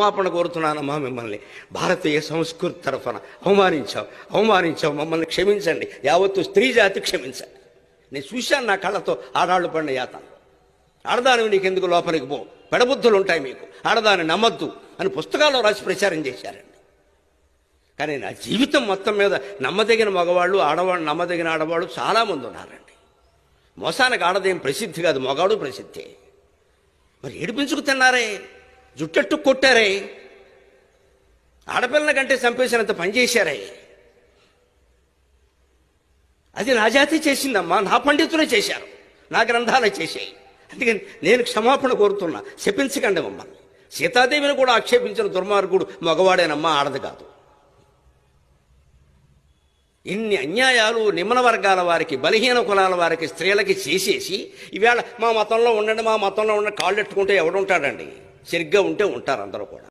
క్షమాపణ కోరుతున్నానమ్మా మిమ్మల్ని. భారతీయ సంస్కృతి తరఫున అవమానించాం అవమానించాం మమ్మల్ని క్షమించండి. యావత్తు స్త్రీ జాతి క్షమించండి. నేను చూశాను నా కళ్ళతో ఆడాళ్ళు పడిన యాత ఆడదాని నీకెందుకు లోపలికి పో. పెడబుద్ధులు ఉంటాయి మీకు. ఆడదాన్ని నమ్మద్దు అని పుస్తకాల్లో రాసి ప్రచారం చేశారండి. కానీ నా జీవితం మొత్తం మీద నమ్మదగిన మగవాళ్ళు ఆడవాళ్ళు నమ్మదగిన ఆడవాళ్ళు చాలామంది ఉన్నారండి. మోసానికి ఆడదేం ప్రసిద్ధి కాదు మగాడు ప్రసిద్ధి. మరి ఏడిపించుకు తిన్నారే? జుట్టెట్టు కొట్టారే. ఆడపిల్లల కంటే చంపేసినంత పని చేశారే. అది నా జాతి చేసిందమ్మా నా పండితులే చేశారు నా గ్రంథాలే చేశాయి. అందుకని నేను క్షమాపణ కోరుతున్నా శపించకండి మమ్మల్ని. సీతాదేవిని కూడా ఆక్షేపించిన దుర్మార్గుడు మగవాడేనమ్మా ఆడది కాదు. ఇన్ని అన్యాయాలు నిమ్మన వర్గాల వారికి బలహీన కులాల వారికి స్త్రీలకి చేసేసి ఈవేళ మా మతంలో ఉండండి మా మతంలో ఉండండి కాళ్ళు ఎట్టుకుంటే ఎవడుంటాడండి? సరిగ్గా ఉంటే ఉంటారు అందరూ కూడా.